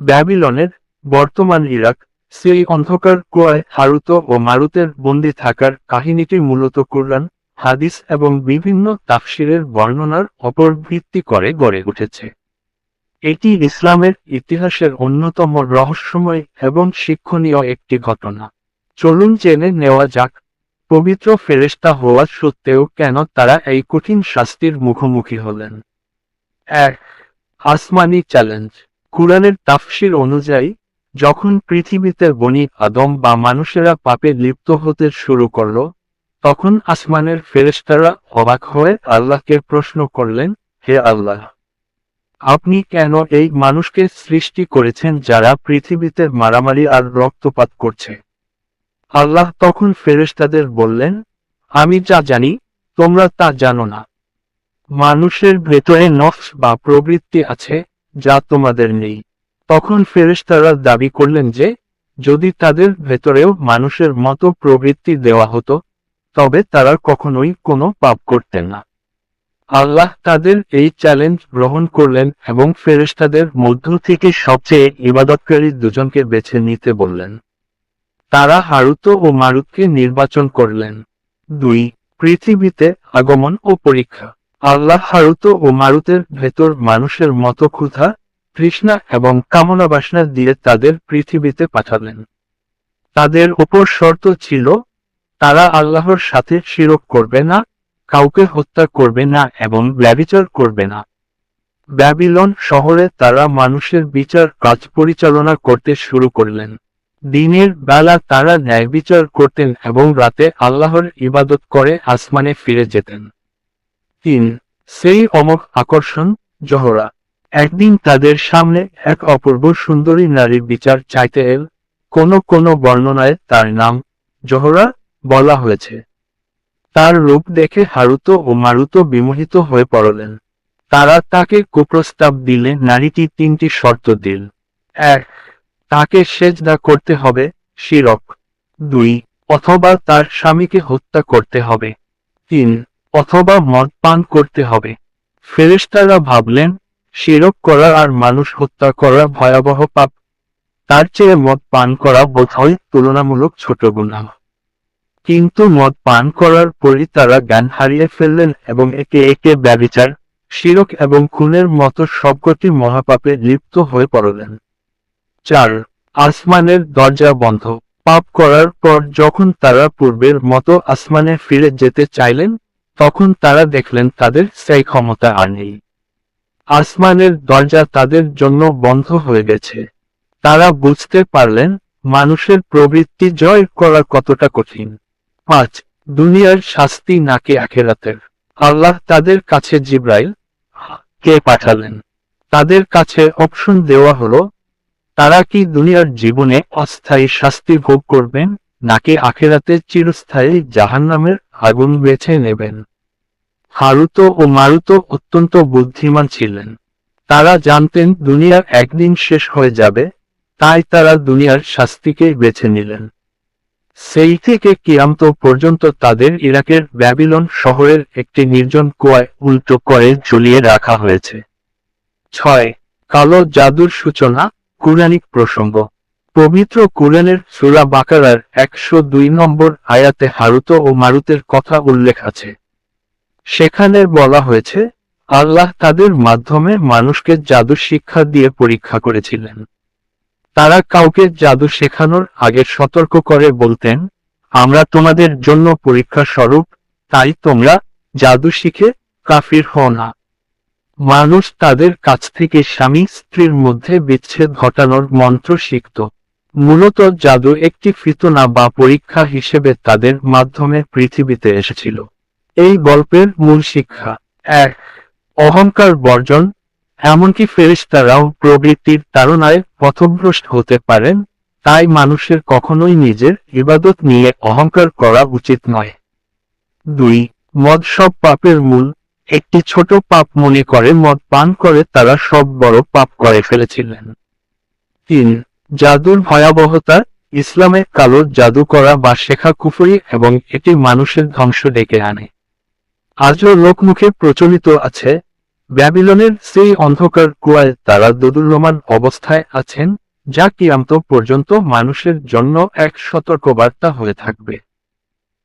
ব্যাবিলনের বর্তমান ইরাক, সেই অন্ধকার কুয়ায় হারুত ও মারুতের বন্দি থাকার কাহিনীটি মূলত কুরআন, হাদিস এবং বিভিন্ন তাফসিরের বর্ণনার অপর ভিত্তি করে গড়ে উঠেছে। এটি ইসলামের ইতিহাসের অন্যতম রহস্যময় এবং শিক্ষণীয় একটি ঘটনা। চলুন জেনে নেওয়া যাক, পবিত্র ফেরেশতা হওয়া সত্ত্বেও কেন তারা এই কঠিন শাস্তির মুখোমুখি হলেন। এক, আসমানি চ্যালেঞ্জ। কুরআনের তাফসির অনুযায়ী, যখন পৃথিবীতে বনি আদম বা মানুষেরা পাপে লিপ্ত হতে শুরু করল, তখন আসমানের ফেরেশতারা অবাক হয়ে আল্লাহকে প্রশ্ন করলেন, হে আল্লাহ, আপনি কেন এই মানুষকে সৃষ্টি করেছেন যারা পৃথিবীতে মারামারি আর রক্তপাত করছে? আল্লাহ তখন ফেরেশতাদের বললেন, আমি যা জানি, তোমরা তা জানো না। মানুষের ভেতরে নফস বা প্রবৃত্তি আছে যা তোমাদের নেই। তখন ফেরেশতারা দাবি করলেন যে, যদি তাদের ভেতরেও মানুষের মতো প্রবৃত্তি দেওয়া হতো, তবে তারা কখনোই কোনো পাপ করতেন না। আল্লাহ তাদের এই চ্যালেঞ্জ গ্রহণ করলেন এবং ফেরেশতাদের মধ্য থেকে সবচেয়ে ইবাদতকারী দুজনকে বেছে নিতে বললেন। তারা হারুত ও মারুতকে নির্বাচন করলেন। দুই, পৃথিবীতে আগমন ও পরীক্ষা। আল্লাহ হারুত ও মারুতের ভেতর মানুষের মতো ক্ষুধা, তৃষ্ণা এবং কামনা বাসনা দিয়ে তাদের পৃথিবীতে পাঠালেন। তাদের উপর শর্ত ছিল, তারা আল্লাহর সাথে শিরক করবে না, কাউকে হত্যা করবে না এবং ব্যবিচার করবে না। ব্যাবিলন শহরে তারা মানুষের বিচার কাজ পরিচালনা করতে শুরু করলেন। দিনের বেলা তারা ন্যায় বিচার করতেন এবং রাতে আল্লাহর ইবাদত করে আসমানে ফিরে যেতেন। তিন, সেই অমক আকর্ষণ, জহরা। একদিন তাদের সামনে এক অপূর্ব সুন্দরী নারীর বিচার চাইতে এল। কোন কোন বর্ণনায় তার নাম, জহরা, বলা হয়েছে। তার রূপ দেখে হারুত ও মারুত বিমোহিত হয়ে পড়লেন। তারা তাকে কুপ্রস্তাব দিলে নারীটি তিনটি শর্ত দিল। এক, তাকে সেজদা করতে হবে, শিরক। দুই, অথবা তার স্বামীকে হত্যা করতে হবে। তিন অথবা মদ পান করতে হবে। ফেরেশতারা ভাবলেন, শিরক করা আর মানুষ হত্যা করা ভয়াবহ পাপ। তার চেয়ে মদ পান করা বোধহয় তুলনামূলক ছোট গুনাহ কিন্তু মদ পান করার পরই তারা জ্ঞান হারিয়ে ফেললেন এবং একে একে ব্যবিচার শিরক এবং খুনের মতো সবকটি মহাপাপে লিপ্ত হয়ে পড়লেন। চার, আসমানের দরজা বন্ধ। পাপ করার পর যখন তারা পূর্বের মতো আসমানে ফিরে যেতে চাইলেন তখন তারা দেখলেন তাদের সেই ক্ষমতা আর নেই। আসমানের দরজা তাদের জন্য বন্ধ হয়ে গেছে। তারা বুঝতে পারলেন, মানুষের প্রবৃত্তি জয় করা কতটা কঠিন। পাঁচ, দুনিয়ার শাস্তি নাকি আখেরাতের? আল্লাহ তাদের কাছে জিব্রাইল কে পাঠালেন? তাদের কাছে অপশন দেওয়া হলো, তারা কি দুনিয়ার জীবনে অস্থায়ী শাস্তি ভোগ করবেন, নাকি আখেরাতে চিরস্থায়ী জাহান্নামের আগুন বেছে নেবেন? হারুত ও মারুত অত্যন্ত বুদ্ধিমান ছিলেন। তারা জানতেন দুনিয়ার একদিন শেষ হয়ে যাবে, তাই তারা দুনিয়ার শাস্তিকে বেছে নিলেন। সেই থেকে কিয়ামত পর্যন্ত তাদের ইরাকের ব্যাবিলন শহরের একটি নির্জন কুয়ায় উল্টো করে ঝুলিয়ে রাখা হয়েছে। ছয়, কালো জাদুর সূচনা কুরানিক প্রসঙ্গ। পবিত্র কুরআনের সুরা বাকারার একশো দুই নম্বর আয়াতে হারুত ও মারুতের কথা উল্লেখ আছে। সেখানে বলা হয়েছে, আল্লাহ তাদের মাধ্যমে মানুষকে জাদু শিক্ষা দিয়ে পরীক্ষা করেছিলেন। তারা কাউকে জাদু শেখানোর আগে সতর্ক করে বলতেন, আমরা তোমাদের জন্য পরীক্ষা স্বরূপ, তাই তোমরা জাদু শিখে কাফির হও না। মানুষ তাদের কাছ থেকে স্বামী স্ত্রীর মধ্যে বিচ্ছেদ ঘটানোর মন্ত্র শিখত। মূলত জাদু একটি ফিতনা বা পরীক্ষা হিসেবে তাদের মাধ্যমে পৃথিবীতে এসেছিল। এই গল্পের মূল শিক্ষা। এক, অহংকার বর্জন। এমনকি ফেরেশতারাও প্রবৃত্তির তাড়নায় পথভ্রষ্ট হতে পারেন, তাই মানুষের কখনোই নিজের ইবাদত নিয়ে অহংকার করা উচিত নয়। দুই, মদ সব পাপের মূল। একটি ছোট পাপ মনে করে মদ পান করে তারা সব বড় পাপ করে ফেলেছিলেন। তিন, জাদুর ভয়াবহতা। ইসলামে কালো জাদু করা বা শেখা কুফরি এবং এটি মানুষের ধ্বংস ডেকে আনে। আজও লোকমুখে প্রচলিত আছে। ব্যাবিলনের সেই অন্ধকার কুয়ায় তারা দোদুল্যমান অবস্থায় আছেন, যা কিয়ামত পর্যন্ত মানুষের জন্য এক সতর্কবার্তা হয়ে থাকবে।